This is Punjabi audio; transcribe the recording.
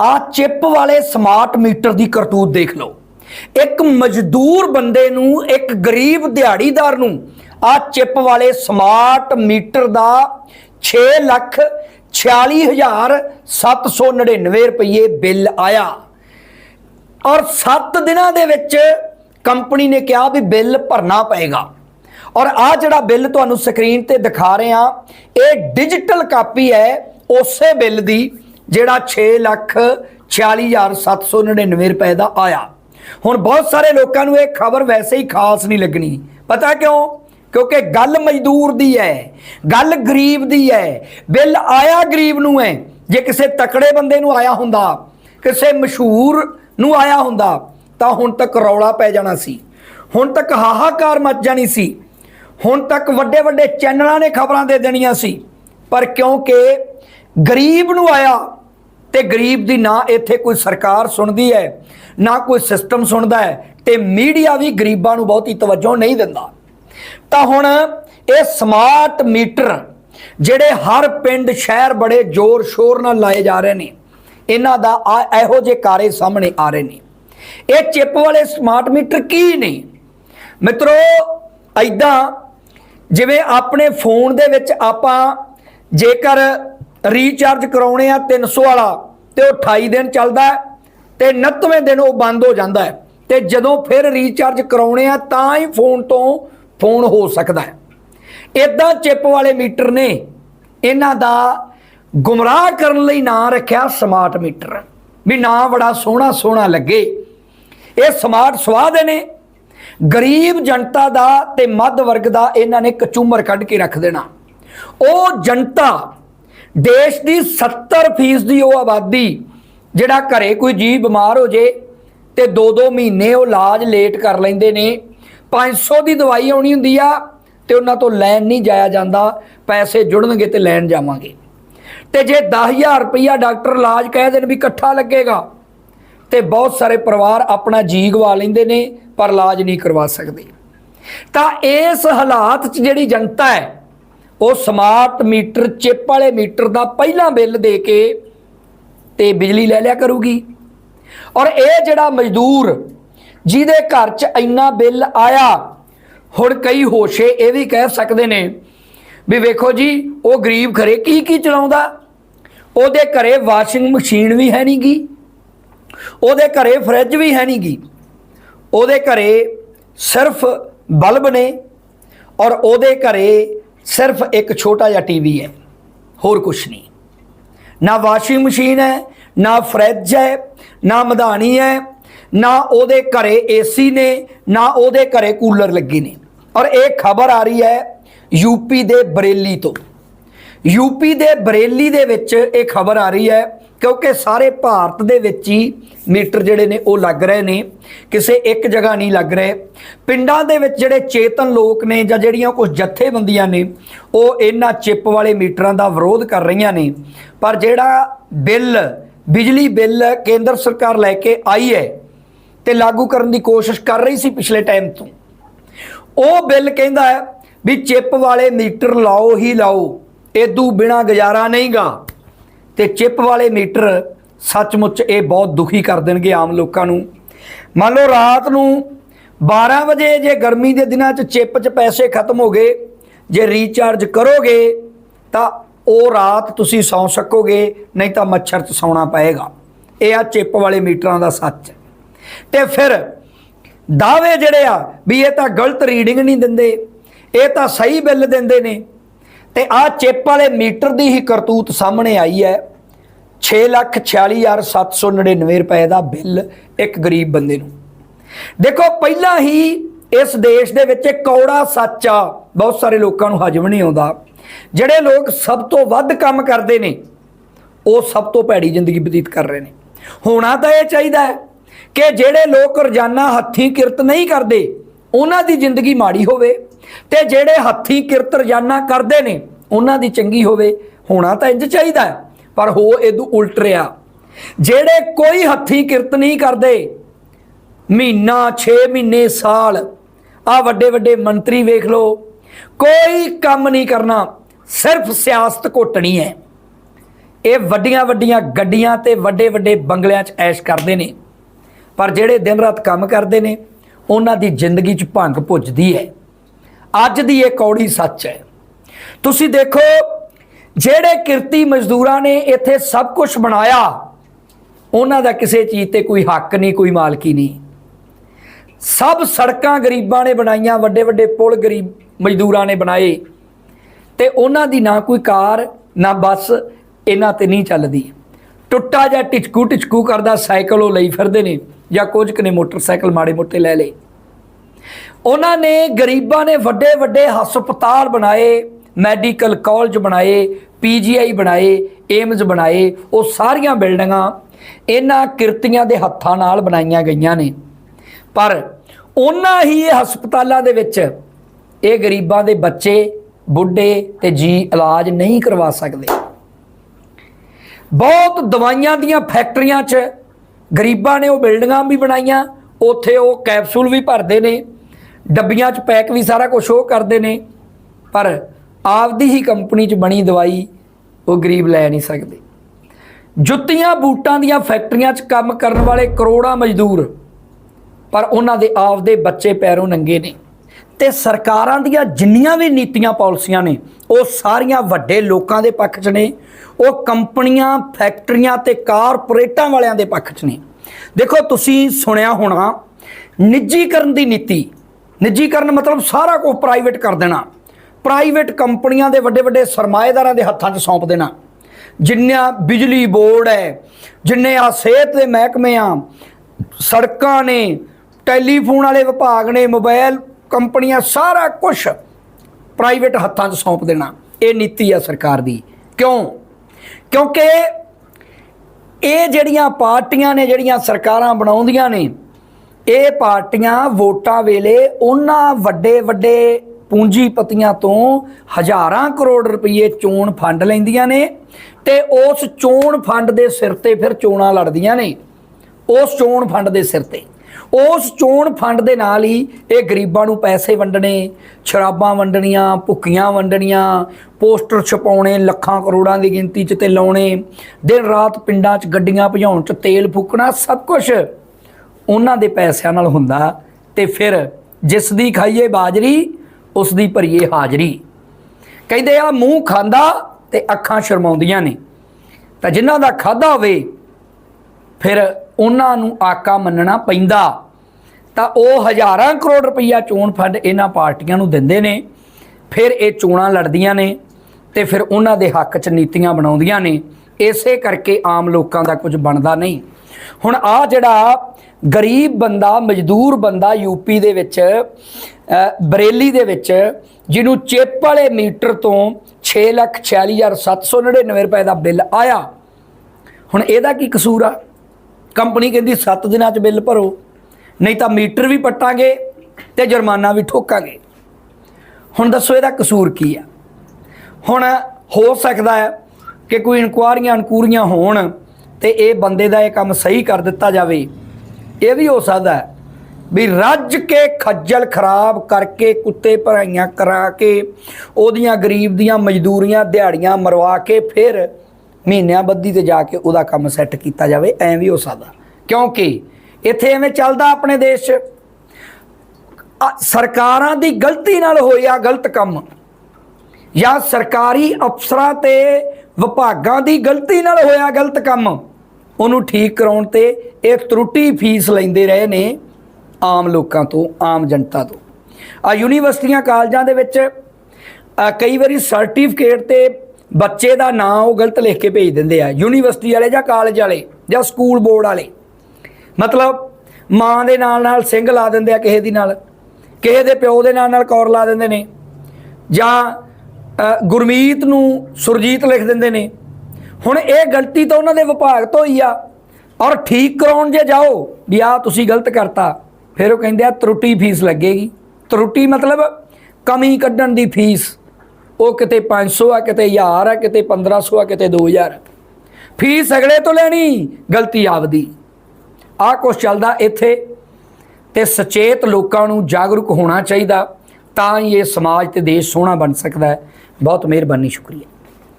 ਆ ਚਿੱਪ ਵਾਲੇ ਸਮਾਰਟ ਮੀਟਰ ਦੀ ਕਰਤੂਤ ਦੇਖ ਲਓ। ਇੱਕ ਮਜ਼ਦੂਰ ਬੰਦੇ ਨੂੰ, ਇੱਕ ਗਰੀਬ ਦਿਹਾੜੀਦਾਰ ਨੂੰ ਆ ਚਿੱਪ ਵਾਲੇ ਸਮਾਰਟ ਮੀਟਰ ਦਾ 6 ਲੱਖ 46799 ਰੁਪਏ ਬਿੱਲ ਆਇਆ। ਔਰ 7 ਦਿਨਾਂ ਦੇ ਵਿੱਚ ਕੰਪਨੀ ਨੇ ਕਿਹਾ ਵੀ ਬਿੱਲ ਭਰਨਾ ਪਏਗਾ। ਔਰ ਆ ਜਿਹੜਾ ਬਿੱਲ ਤੁਹਾਨੂੰ ਸਕਰੀਨ ਤੇ ਦਿਖਾ ਰਹੇ ਆ ਇਹ ਡਿਜੀਟਲ ਕਾਪੀ ਹੈ, ਉਸੇ ਬਿੱਲ ਦੀ। ਜਿਹੜਾ 6 ਲੱਖ 46799 ਰੁਪਏ ਦਾ ਆਇਆ। ਹੁਣ ਬਹੁਤ ਸਾਰੇ ਲੋਕਾਂ ਨੂੰ ਇਹ ਖਬਰ ਵੈਸੇ ਹੀ ਖਾਸ ਨਹੀਂ ਲੱਗਣੀ। ਪਤਾ ਕਿਉਂ? ਕਿਉਂਕਿ ਗੱਲ ਮਜ਼ਦੂਰ ਦੀ ਹੈ, ਗੱਲ ਗਰੀਬ ਦੀ ਹੈ। ਬਿੱਲ ਆਇਆ ਗਰੀਬ ਨੂੰ ਹੈ, ਜੇ ਕਿਸੇ ਤਕੜੇ ਬੰਦੇ ਨੂੰ ਆਇਆ ਹੁੰਦਾ, ਕਿਸੇ ਮਸ਼ਹੂਰ ਨੂੰ ਆਇਆ ਹੁੰਦਾ, ਤਾਂ ਹੁਣ ਤੱਕ ਰੌਲਾ ਪੈ ਜਾਣਾ ਸੀ। ਹੁਣ ਤੱਕ ਹਾਹਾਕਾਰ ਮਚ ਜਾਣੀ ਸੀ। ਹੁਣ ਤੱਕ ਵੱਡੇ ਵੱਡੇ ਚੈਨਲਾਂ ਨੇ ਖਬਰਾਂ ਦੇ ਦੇਣੀਆਂ ਸੀ। ਪਰ ਕਿਉਂਕਿ ਗਰੀਬ ਨੂੰ ਆਇਆ ਤੇ ਗਰੀਬ ਦੀ ਨਾ ਇੱਥੇ ਕੋਈ ਸਰਕਾਰ ਸੁਣਦੀ ਹੈ, ਨਾ ਕੋਈ ਸਿਸਟਮ ਸੁਣਦਾ ਹੈ ਤੇ ਮੀਡੀਆ ਵੀ ਗਰੀਬਾਂ ਨੂੰ ਬਹੁਤੀ ਤਵੱਜੋ ਨਹੀਂ ਦਿੰਦਾ। ਤਾਂ ਹੁਣ ਇਹ ਸਮਾਰਟ ਮੀਟਰ ਜਿਹੜੇ ਹਰ ਪਿੰਡ, ਸ਼ਹਿਰ ਬੜੇ ਜ਼ੋਰ ਸ਼ੋਰ ਨਾਲ ਲਾਏ ਜਾ ਰਹੇ ਨੇ, ਇਹਨਾਂ ਦਾ ਆ- ਇਹੋ ਜਿਹੇ ਕਾਰੇ ਸਾਹਮਣੇ ਆ ਰਹੇ ਨੇ। ਇਹ ਚਿੱਪ ਵਾਲੇ ਸਮਾਰਟ ਮੀਟਰ ਕੀ ਨੇ? ਮਿੱਤਰੋ ਐਦਾਂ ਜਿਵੇਂ ਆਪਣੇ ਫੋਨ ਦੇ ਵਿੱਚ ਆਪਾਂ ਜੇਕਰ ਰੀਚਾਰਜ ਕਰਾਉਣੇ ਆ 300 ਵਾਲਾ, ਤੇ ਉਹ 28 ਦਿਨ ਚੱਲਦਾ ਹੈ, ਤੇ 29ਵੇਂ ਦਿਨ ਉਹ ਬੰਦ ਹੋ ਜਾਂਦਾ ਹੈ। ਤੇ ਜਦੋਂ ਫਿਰ ਰੀਚਾਰਜ ਕਰਾਉਣੇ ਆ, ਤਾਂ ਹੀ ਫੋਨ ਤੋਂ ਫੋਨ ਹੋ ਸਕਦਾ ਹੈ। ਇਦਾਂ ਚਿੱਪ ਵਾਲੇ ਮੀਟਰ ਨੇ, ਇਹਨਾਂ ਦਾ ਗੁੰਮਰਾਹ ਕਰਨ ਲਈ ਨਾਂ ਰੱਖਿਆ ਸਮਾਰਟ ਮੀਟਰ। ਵੀ ਨਾਂ ਬੜਾ ਸੋਹਣਾ ਸੋਹਣਾ ਲੱਗੇ। ਇਹ ਸਮਾਰਟ ਸਵਾਦ ਨੇ। ਗਰੀਬ ਜਨਤਾ ਦਾ ਤੇ ਮੱਧ ਵਰਗ ਦਾ ਇਹਨਾਂ ਨੇ ਕਚੂਮਰ ਕੱਢ ਕੇ ਰੱਖ ਦੇਣਾ। ਉਹ ਜਨਤਾ ਦੇਸ਼ ਦੀ 70% ਦੀ ਉਹ ਆਬਾਦੀ, ਜਿਹੜਾ ਘਰੇ ਕੋਈ ਜੀ ਬਿਮਾਰ ਹੋ ਜੇ ਤੇ 2-2 ਮਹੀਨੇ ਉਹ ਇਲਾਜ ਲੇਟ ਕਰ ਲੈਂਦੇ ਨੇ। 500 ਦੀ ਦਵਾਈ ਆਉਣੀ ਹੁੰਦੀ ਆ ਤੇ ਉਹਨਾਂ ਤੋਂ ਲੈਣ ਨਹੀਂ ਜਾਇਆ ਜਾਂਦਾ, ਪੈਸੇ ਜੁੜਨਗੇ ਤੇ ਲੈਣ ਜਾਵਾਂਗੇ। ਤੇ ਜੇ 10000 ਰੁਪਈਆ ਡਾਕਟਰ ਇਲਾਜ ਕਹਿ ਦੇਣ ਵੀ ਇਕੱਠਾ ਲੱਗੇਗਾ, ਤੇ ਬਹੁਤ ਸਾਰੇ ਪਰਿਵਾਰ ਆਪਣਾ ਜੀ ਗਵਾ ਲੈਂਦੇ ਨੇ, ਪਰ ਇਲਾਜ ਨਹੀਂ ਕਰਵਾ ਸਕਦੇ। ਤਾਂ ਇਸ ਹਾਲਾਤ 'ਚ ਜਿਹੜੀ ਜਨਤਾ ਹੈ ਉਹ ਸਮਾਰਟ ਮੀਟਰ, ਚਿੱਪ ਵਾਲੇ ਮੀਟਰ ਦਾ ਪਹਿਲਾਂ ਬਿੱਲ ਦੇ ਕੇ ਤੇ ਬਿਜਲੀ ਲੈ ਲਿਆ ਕਰੂਗੀ। ਔਰ ਇਹ ਜਿਹੜਾ ਮਜ਼ਦੂਰ ਜਿਹਦੇ ਘਰ 'ਚ ਇੰਨਾ ਬਿੱਲ ਆਇਆ, ਹੁਣ ਕਈ ਹੋਸ਼ੇ ਇਹ ਵੀ ਕਹਿ ਸਕਦੇ ਨੇ ਵੀ ਵੇਖੋ ਜੀ, ਉਹ ਗਰੀਬ ਘਰੇ ਕੀ ਕੀ ਚਲਾਉਂਦਾ? ਉਹਦੇ ਘਰੇ ਵਾਸ਼ਿੰਗ ਮਸ਼ੀਨ ਵੀ ਹੈ ਨਹੀਂਗੀ ਉਹਦੇ ਘਰੇ ਫਰਿੱਜ ਵੀ ਹੈ ਨਹੀਂਗੀ ਉਹਦੇ ਘਰੇ ਸਿਰਫ ਬਲਬ ਨੇ। ਔਰ ਉਹਦੇ ਘਰੇ ਸਿਰਫ ਇੱਕ ਛੋਟਾ ਜਿਹਾ ਟੀਵੀ ਹੈ, ਹੋਰ ਕੁਝ ਨਹੀਂ। ਨਾ ਵਾਸ਼ਿੰਗ ਮਸ਼ੀਨ ਹੈ, ਨਾ ਫਰਿੱਜ ਹੈ, ਨਾ ਮਧਾਣੀ ਹੈ, ਨਾ ਉਹਦੇ ਘਰੇ ਏਸੀ ਨੇ, ਨਾ ਉਹਦੇ ਘਰੇ ਕੂਲਰ ਲੱਗੇ ਨੇ। ਔਰ ਇਹ ਖਬਰ ਆ ਰਹੀ ਹੈ ਯੂਪੀ ਦੇ ਬਰੇਲੀ ਤੋਂ। ਯੂਪੀ ਦੇ ਬਰੇਲੀ ਦੇ ਵਿੱਚ ਇਹ ਖਬਰ ਆ ਰਹੀ ਹੈ ਕਿਉਂਕਿ ਸਾਰੇ ਭਾਰਤ ਦੇ ਵਿੱਚ ਹੀ ਮੀਟਰ ਜਿਹੜੇ ਨੇ ਉਹ ਲੱਗ ਰਹੇ ਨੇ, ਕਿਸੇ ਇੱਕ ਜਗ੍ਹਾ ਨਹੀਂ ਲੱਗ ਰਹੇ। ਪਿੰਡਾਂ ਦੇ ਵਿੱਚ ਜਿਹੜੇ ਚੇਤਨ ਲੋਕ ਨੇ ਜਾਂ ਜਿਹੜੀਆਂ ਕੁਝ ਜਥੇਬੰਦੀਆਂ ਨੇ, ਉਹ ਇਹਨਾਂ ਚਿੱਪ ਵਾਲੇ ਮੀਟਰਾਂ ਦਾ ਵਿਰੋਧ ਕਰ ਰਹੀਆਂ ਨੇ। ਪਰ ਜਿਹੜਾ ਬਿੱਲ, ਬਿਜਲੀ ਬਿੱਲ ਕੇਂਦਰ ਸਰਕਾਰ ਲੈ ਕੇ ਆਈ ਹੈ ਤੇ ਲਾਗੂ ਕਰਨ ਦੀ ਕੋਸ਼ਿਸ਼ ਕਰ ਰਹੀ ਸੀ ਪਿਛਲੇ ਟਾਈਮ ਤੋਂ, ਉਹ ਬਿੱਲ ਕਹਿੰਦਾ ਹੈ ਵੀ ਚਿੱਪ ਵਾਲੇ ਮੀਟਰ ਲਾਓ ਹੀ ਲਾਓ ਇਦੋਂ ਬਿਨਾ ਗੁਜ਼ਾਰਾ ਨਹੀਂਗਾ। ਤੇ ਚਿੱਪ ਵਾਲੇ ਮੀਟਰ ਸੱਚਮੁੱਚ ਇਹ ਬਹੁਤ ਦੁਖੀ ਕਰ ਦੇਣਗੇ ਆਮ ਲੋਕਾਂ ਨੂੰ। ਮੰਨ ਲਓ ਰਾਤ ਨੂੰ 12 ਵਜੇ ਜੇ ਗਰਮੀ ਦੇ ਦਿਨਾਂ 'ਚ ਚਿੱਪ 'ਚ ਪੈਸੇ ਖਤਮ ਹੋ ਗਏ, ਜੇ ਰੀਚਾਰਜ ਕਰੋਗੇ, ਤਾਂ ਉਹ ਰਾਤ ਤੁਸੀਂ ਸੌਂ ਸਕੋਗੇ, ਨਹੀਂ ਤਾਂ ਮੱਛਰ 'ਚ ਸੌਣਾ ਪਏਗਾ। ਇਹ ਆ ਚਿੱਪ ਵਾਲੇ ਮੀਟਰਾਂ ਦਾ ਸੱਚ। ਤੇ ਫਿਰ ਦਾਅਵੇ ਜਿਹੜੇ ਆ ਵੀ ਇਹ ਤਾਂ ਗਲਤ ਰੀਡਿੰਗ ਨਹੀਂ ਦਿੰਦੇ, ਇਹ ਤਾਂ ਸਹੀ ਬਿੱਲ ਦਿੰਦੇ ਨੇ। ਤੇ ਆ ਚਿੱਪ ਵਾਲੇ ਮੀਟਰ ਦੀ ਹੀ ਕਰਤੂਤ ਸਾਹਮਣੇ ਆਈ ਹੈ। 644799 ਰੁਪਏ ਦਾ ਬਿੱਲ ਇੱਕ ਗਰੀਬ ਬੰਦੇ ਨੂੰ। ਦੇਖੋ, ਪਹਿਲਾਂ ਹੀ ਇਸ ਦੇਸ਼ ਦੇ ਵਿੱਚ ਕੌੜਾ ਸੱਚ ਆ। ਬਹੁਤ ਸਾਰੇ ਲੋਕਾਂ ਨੂੰ ਹਜਮ ਨਹੀਂ ਆਉਂਦਾ। ਜਿਹੜੇ ਲੋਕ ਸਭ ਤੋਂ ਵੱਧ ਕੰਮ ਕਰਦੇ ਨੇ, ਉਹ ਸਭ ਤੋਂ ਭੈੜੀ ਜ਼ਿੰਦਗੀ ਬਤੀਤ ਕਰ ਰਹੇ ਨੇ। ਹੋਣਾ ਤਾਂ ਇਹ ਚਾਹੀਦਾ ਹੈ ਕਿ ਜਿਹੜੇ ਲੋਕ ਰੋਜ਼ਾਨਾ ਹੱਥੀਂ ਕਿਰਤ ਨਹੀਂ ਕਰਦੇ, ਉਹਨਾਂ ਦੀ ਜ਼ਿੰਦਗੀ ਮਾੜੀ ਹੋਵੇ ਤੇ ਜਿਹੜੇ ਹੱਥੀਂ ਕਿਰਤ ਰੋਜ਼ਾਨਾ ਕਰਦੇ ਨੇ, ਉਹਨਾਂ ਦੀ ਚੰਗੀ ਹੋਵੇ, ਹੋਣਾ ਤਾਂ ਇੰਜ ਚਾਹੀਦਾ ਪਰ ਹੋ ਇਹਦੂ ਉਲਟ ਰਿਹਾ। ਜਿਹੜੇ ਕੋਈ ਹੱਥੀਂ ਕਿਰਤ ਨਹੀਂ ਕਰਦੇ, ਮਹੀਨਾ 6 ਮਹੀਨੇ, ਸਾਲ ਆ ਵੱਡੇ ਵੱਡੇ ਮੰਤਰੀ ਵੇਖ ਲਓ, ਕੋਈ ਕੰਮ ਨਹੀਂ ਕਰਨਾ, ਸਿਰਫ ਸਿਆਸਤ ਘੋਟਣੀ ਹੈ। ਇਹ ਵੱਡੀਆਂ ਵੱਡੀਆਂ ਗੱਡੀਆਂ ਤੇ ਵੱਡੇ ਵੱਡੇ ਬੰਗਲਿਆਂ 'ਚ ਐਸ਼ ਕਰਦੇ ਨੇ, ਪਰ ਜਿਹੜੇ ਦਿਨ ਰਾਤ ਕੰਮ ਕਰਦੇ ਨੇ, ਉਹਨਾਂ ਦੀ ਜ਼ਿੰਦਗੀ 'ਚ ਭੰਗ ਪੁੱਜਦੀ ਹੈ। ਅੱਜ ਦੀ ਇਹ ਕੌੜੀ ਸੱਚ ਹੈ। ਤੁਸੀਂ ਦੇਖੋ, ਜਿਹੜੇ ਕਿਰਤੀ ਮਜ਼ਦੂਰਾਂ ਨੇ ਇੱਥੇ ਸਭ ਕੁਝ ਬਣਾਇਆ, ਉਹਨਾਂ ਦਾ ਕਿਸੇ ਚੀਜ਼ ਤੇ ਕੋਈ ਹੱਕ ਨਹੀਂ, ਕੋਈ ਮਾਲਕੀ ਨਹੀਂ। ਸਭ ਸੜਕਾਂ ਗਰੀਬਾਂ ਨੇ ਬਣਾਈਆਂ ਵੱਡੇ ਵੱਡੇ ਪੁਲ ਗਰੀਬ ਮਜ਼ਦੂਰਾਂ ਨੇ ਬਣਾਏ, ਤੇ ਉਹਨਾਂ ਦੀ ਨਾ ਕੋਈ ਕਾਰ, ਨਾ ਬੱਸ, ਇਹਨਾਂ ਤੇ ਨਹੀਂ ਚੱਲਦੀ। ਟੁੱਟਾ ਜਾਂ ਟਿਚਕੂ ਟਿਚਕੂ ਕਰਦਾ, ਸਾਈਕਲ ਉਹ ਲਈ ਫਿਰਦੇ ਨੇ ਜਾਂ ਕੁਝ ਕੁ ਨੇ ਮੋਟਰਸਾਈਕਲ ਮਾੜੇ ਮੋਟੇ ਲੈ ਲਏ। ਉਹਨਾਂ ਨੇ ਗਰੀਬਾਂ ਨੇ ਵੱਡੇ ਵੱਡੇ ਹਸਪਤਾਲ ਬਣਾਏ, ਮੈਡੀਕਲ ਕਾਲਜ ਬਣਾਏ, ਪੀਜੀਆਈ ਬਣਾਏ, ਏਮਜ਼ ਬਣਾਏ, ਉਹ ਸਾਰੀਆਂ ਬਿਲਡਿੰਗਾਂ ਇਹਨਾਂ ਕਿਰਤੀਆਂ ਦੇ ਹੱਥਾਂ ਨਾਲ ਬਣਾਈਆਂ ਗਈਆਂ ਨੇ। ਪਰ ਉਹਨਾਂ ਹੀ ਇਹ ਹਸਪਤਾਲਾਂ ਦੇ ਵਿੱਚ ਇਹ ਗਰੀਬਾਂ ਦੇ ਬੱਚੇ, ਬੁੱਢੇ ਤੇ ਜੀ ਇਲਾਜ ਨਹੀਂ ਕਰਵਾ ਸਕਦੇ। ਬਹੁਤ ਦਵਾਈਆਂ ਦੀਆਂ ਫੈਕਟਰੀਆਂ 'ਚ ਗਰੀਬਾਂ ਨੇ ਉਹ ਬਿਲਡਿੰਗਾਂ ਵੀ ਬਣਾਈਆਂ, ਉੱਥੇ ਉਹ ਕੈਪਸੂਲ ਵੀ ਭਰਦੇ ਨੇ। ਡੱਬੀਆਂ 'ਚ ਪੈਕ ਵੀ ਸਾਰਾ ਕੁਝ ਉਹ ਕਰਦੇ ਨੇ, ਪਰ ਆਪਦੀ ਹੀ ਕੰਪਨੀ 'ਚ ਬਣੀ ਦਵਾਈ ਉਹ ਗਰੀਬ ਲੈ ਨਹੀਂ ਸਕਦੇ। ਜੁੱਤੀਆਂ ਬੂਟਾਂ ਦੀਆਂ ਫੈਕਟਰੀਆਂ 'ਚ ਕੰਮ ਕਰਨ ਵਾਲੇ ਕਰੋੜਾਂ ਮਜ਼ਦੂਰ, ਪਰ ਉਹਨਾਂ ਦੇ ਆਪਦੇ ਬੱਚੇ ਪੈਰੋਂ ਨੰਗੇ ਨੇ ਤੇ ਸਰਕਾਰਾਂ ਦੀਆਂ ਜਿੰਨੀਆਂ ਵੀ ਨੀਤੀਆਂ ਪਾਲਿਸੀਆਂ ਨੇ, ਉਹ ਸਾਰੀਆਂ ਵੱਡੇ ਲੋਕਾਂ ਦੇ ਪੱਖ 'ਚ ਨੇ, ਉਹ ਕੰਪਨੀਆਂ, ਫੈਕਟਰੀਆਂ ਤੇ ਕਾਰਪੋਰੇਟਾਂ ਵਾਲਿਆਂ ਦੇ ਪੱਖ 'ਚ ਨੇ। ਦੇਖੋ ਤੁਸੀਂ ਸੁਣਿਆ ਹੋਣਾ, ਨਿੱਜੀਕਰਨ ਦੀ ਨੀਤੀ ਨਿੱਜੀਕਰਨ ਮਤਲਬ ਸਾਰਾ ਕੁਝ ਪ੍ਰਾਈਵੇਟ ਕਰ ਦੇਣਾ। ਪ੍ਰਾਈਵੇਟ ਕੰਪਨੀਆਂ ਦੇ ਵੱਡੇ ਵੱਡੇ ਸਰਮਾਏਦਾਰਾਂ ਦੇ ਹੱਥਾਂ 'ਚ ਸੌਂਪ ਦੇਣਾ। ਜਿੰਨਾ ਬਿਜਲੀ ਬੋਰਡ ਹੈ, ਜਿੰਨੇ ਆ ਸਿਹਤ ਦੇ ਮਹਿਕਮੇ ਆ, ਸੜਕਾਂ ਨੇ, ਟੈਲੀਫੋਨ ਵਾਲੇ ਵਿਭਾਗ ਨੇ ਮੋਬਾਈਲ ਕੰਪਨੀਆਂ, ਸਾਰਾ ਕੁਝ ਪ੍ਰਾਈਵੇਟ ਹੱਥਾਂ 'ਚ ਸੌਂਪ ਦੇਣਾ। ਇਹ ਨੀਤੀ ਆ ਸਰਕਾਰ ਦੀ। ਕਿਉਂ? ਕਿਉਂਕਿ ਇਹ ਜਿਹੜੀਆਂ ਪਾਰਟੀਆਂ ਨੇ, ਜਿਹੜੀਆਂ ਸਰਕਾਰਾਂ ਬਣਾਉਂਦੀਆਂ ਨੇ ਇਹ ਪਾਰਟੀਆਂ ਵੋਟਾਂ ਵੇਲੇ ਉਹਨਾਂ ਵੱਡੇ ਵੱਡੇ ਪੂੰਜੀਪਤੀਆਂ ਤੋਂ ਹਜ਼ਾਰਾਂ ਕਰੋੜ ਰੁਪਏ ਚੋਣ ਫੰਡ ਲੈਂਦੀਆਂ ਨੇ ਤੇ ਉਸ ਚੋਣ ਫੰਡ ਦੇ ਸਿਰ ਤੇ ਫਿਰ ਚੋਣਾਂ ਲੜਦੀਆਂ ਨੇ। ਉਸ ਚੋਣ ਫੰਡ ਦੇ ਸਿਰ ਤੇ। ਉਸ ਚੋਣ ਫੰਡ ਦੇ ਨਾਲ ਹੀ ਇਹ ਗਰੀਬਾਂ ਨੂੰ ਪੈਸੇ ਵੰਡਣੇ, ਸ਼ਰਾਬਾਂ ਵੰਡਣੀਆਂ ਭੁੱਕੀਆਂ ਵੰਡਣੀਆਂ, ਪੋਸਟਰ ਛਪਾਉਣੇ, ਲੱਖਾਂ ਕਰੋੜਾਂ ਦੀ ਗਿਣਤੀ 'ਚ ਤੇ ਲਾਉਣੇ, ਦਿਨ ਰਾਤ ਪਿੰਡਾਂ 'ਚ ਗੱਡੀਆਂ ਭਜਾਉਣ 'ਚ ਤੇਲ ਫੂਕਣਾ, ਸਭ ਕੁਝ ਉਹਨਾਂ ਦੇ ਪੈਸਿਆਂ ਨਾਲ ਹੁੰਦਾ ਤੇ ਫਿਰ ਜਿਸ ਦੀ ਖਾਈਏ ਬਾਜਰੀ, ਉਸ ਦੀ ਭਰੀਏ ਹਾਜ਼ਰੀ। ਕਹਿੰਦੇ ਆ, ਮੂੰਹ ਖਾਂਦਾ ਤੇ ਅੱਖਾਂ ਸ਼ਰਮਾਉਂਦੀਆਂ ਨੇ। ਤਾਂ ਜਿਨ੍ਹਾਂ ਦਾ ਖਾਦਾ ਹੋਵੇ, ਫਿਰ ਉਹਨਾਂ ਨੂੰ ਆਕਾ ਮੰਨਣਾ ਪੈਂਦਾ। ਤਾਂ ਉਹ ਹਜ਼ਾਰਾਂ ਕਰੋੜ ਰੁਪਈਆ ਚੋਣ ਫੰਡ ਇਹਨਾਂ ਪਾਰਟੀਆਂ ਨੂੰ ਦਿੰਦੇ ਨੇ। ਫਿਰ ਇਹ ਚੋਣਾਂ ਲੜਦੀਆਂ ਨੇ ਤੇ ਫਿਰ ਉਹਨਾਂ ਦੇ ਹੱਕ 'ਚ ਨੀਤੀਆਂ ਬਣਾਉਂਦੀਆਂ ਨੇ। ਇਸੇ ਕਰਕੇ ਆਮ ਲੋਕਾਂ ਦਾ ਕੁਝ ਬਣਦਾ ਨਹੀਂ। ਹੁਣ ਆ ਜਿਹੜਾ ਗਰੀਬ ਬੰਦਾ, ਮਜ਼ਦੂਰ ਬੰਦਾ ਯੂਪੀ ਦੇ ਵਿੱਚ ਬਰੇਲੀ ਦੇ ਵਿੱਚ, ਜਿਹਨੂੰ ਚੇਪ ਵਾਲੇ ਮੀਟਰ ਤੋਂ 644799 ਰੁਪਏ ਦਾ ਬਿੱਲ ਆਇਆ। ਹੁਣ ਇਹਦਾ ਕੀ ਕਸੂਰ ਆ? ਕੰਪਨੀ ਕਹਿੰਦੀ 7 ਦਿਨਾਂ 'ਚ ਬਿੱਲ ਭਰੋ, ਨਹੀਂ ਤਾਂ ਮੀਟਰ ਵੀ ਪੱਟਾਂਗੇ ਤੇ ਜੁਰਮਾਨਾ ਵੀ ਠੋਕਾਂਗੇ। ਹੁਣ ਦੱਸੋ ਇਹਦਾ ਕਸੂਰ ਕੀ ਆ? ਹੁਣ ਹੋ ਸਕਦਾ ਹੈ ਕਿ ਕੋਈ ਇਨਕੁਆਰੀਆਂ ਅਨਕੂਰੀਆਂ ਹੋਣ ਤੇ ਇਹ ਬੰਦੇ ਦਾ ਇਹ ਕੰਮ ਸਹੀ ਕਰ ਦਿੱਤਾ ਜਾਵੇ। ਇਹ ਵੀ ਹੋ ਸਕਦਾ ਹੈ ਵੀ ਰੱਜ ਕੇ ਖੱਜਲ ਖਰਾਬ ਕਰਕੇ ਕੁੱਤੇ ਭਰਾਈਆਂ ਕਰਾ ਕੇ ਉਹਦੀਆਂ ਗਰੀਬ ਦੀਆਂ ਮਜ਼ਦੂਰੀਆਂ ਦਿਹਾੜੀਆਂ ਮਰਵਾ ਕੇ ਫਿਰ ਮਹੀਨਿਆਂ ਬੱਦੀ ਤੇ ਜਾ ਕੇ ਉਹਦਾ ਕੰਮ ਸੈੱਟ ਕੀਤਾ ਜਾਵੇ, ਐਂ ਵੀ ਹੋ ਸਕਦਾ। ਕਿਉਂਕਿ ਇੱਥੇ ਐਵੇਂ ਚੱਲਦਾ ਆਪਣੇ ਦੇਸ਼। 'ਚ ਸਰਕਾਰਾਂ ਦੀ ਗਲਤੀ ਨਾਲ ਹੋਇਆ ਗਲਤ ਕੰਮ ਜਾਂ ਸਰਕਾਰੀ ਅਫਸਰਾਂ ਤੇ ਵਿਭਾਗਾਂ ਦੀ ਗਲਤੀ ਨਾਲ ਹੋਇਆ ਗਲਤ ਕੰਮ। ਉਹਨੂੰ ਠੀਕ ਕਰਾਉਣ ਤੇ ਇਹ ਤਰੁੱਟੀ ਫੀਸ ਲੈਂਦੇ ਰਹੇ ਨੇ ਆਮ ਲੋਕਾਂ ਤੋਂ, ਆਮ ਜਨਤਾ ਤੋਂ। ਆ ਯੂਨੀਵਰਸਿਟੀਆਂ ਕਾਲਜਾਂ ਦੇ ਵਿੱਚ ਕਈ ਵਾਰੀ ਸਰਟੀਫਿਕੇਟ ਤੇ ਬੱਚੇ ਦਾ ਨਾਂ ਉਹ ਗਲਤ ਲਿਖ ਕੇ ਭੇਜ ਦਿੰਦੇ ਆ, ਯੂਨੀਵਰਸਿਟੀ ਵਾਲੇ ਜਾਂ ਕਾਲਜ ਵਾਲੇ ਜਾਂ ਸਕੂਲ ਬੋਰਡ ਵਾਲੇ। ਮਤਲਬ ਮਾਂ ਦੇ ਨਾਲ ਨਾਲ ਸਿੰਘ ਲਾ ਦਿੰਦੇ ਆ ਕਿਸੇ ਦੀ ਨਾਲ, ਕਿਸੇ ਦੇ ਪਿਓ ਦੇ ਨਾਲ ਨਾਲ ਕੌਰ ਲਾ ਦਿੰਦੇ ਨੇ ਜਾਂ ਗੁਰਮੀਤ ਨੂੰ ਸੁਰਜੀਤ ਲਿਖ ਦਿੰਦੇ ਨੇ। ਹੁਣ ਇਹ ਗਲਤੀ ਤਾਂ ਉਹਨਾਂ ਦੇ ਵਿਭਾਗ ਤੋਂ ਹੀ ਆ। ਔਰ ਠੀਕ ਕਰਾਉਣ ਜੇ ਜਾਓ, ਵੀ ਆ ਤੁਸੀਂ ਗਲਤ ਕਰਤਾ, ਫਿਰ ਉਹ ਕਹਿੰਦੇ ਆ ਤਰੁੱਟੀ ਫੀਸ ਲੱਗੇਗੀ। ਤਰੁੱਟੀ ਮਤਲਬ ਕਮੀ ਕੱਢਣ ਦੀ ਫੀਸ। ਉਹ ਕਿਤੇ 500 ਆ, ਕਿਤੇ 1000 ਆ, ਕਿਤੇ 1500 ਆ, ਕਿਤੇ 2000 ਫੀਸ ਅਗਲੇ ਤੋਂ ਲੈਣੀ, ਗਲਤੀ ਆਪਦੀ। ਆਹ ਕੁਛ ਚੱਲਦਾ ਇੱਥੇ ਤੇ ਸੁਚੇਤ ਲੋਕਾਂ ਨੂੰ ਜਾਗਰੂਕ ਹੋਣਾ ਚਾਹੀਦਾ ਤਾਂ ਹੀ ਇਹ ਸਮਾਜ ਤੇ ਦੇਸ਼ ਸੋਹਣਾ ਬਣ ਸਕਦਾ ਹੈ। ਬਹੁਤ ਮਿਹਰਬਾਨੀ, ਸ਼ੁਕਰੀਆ।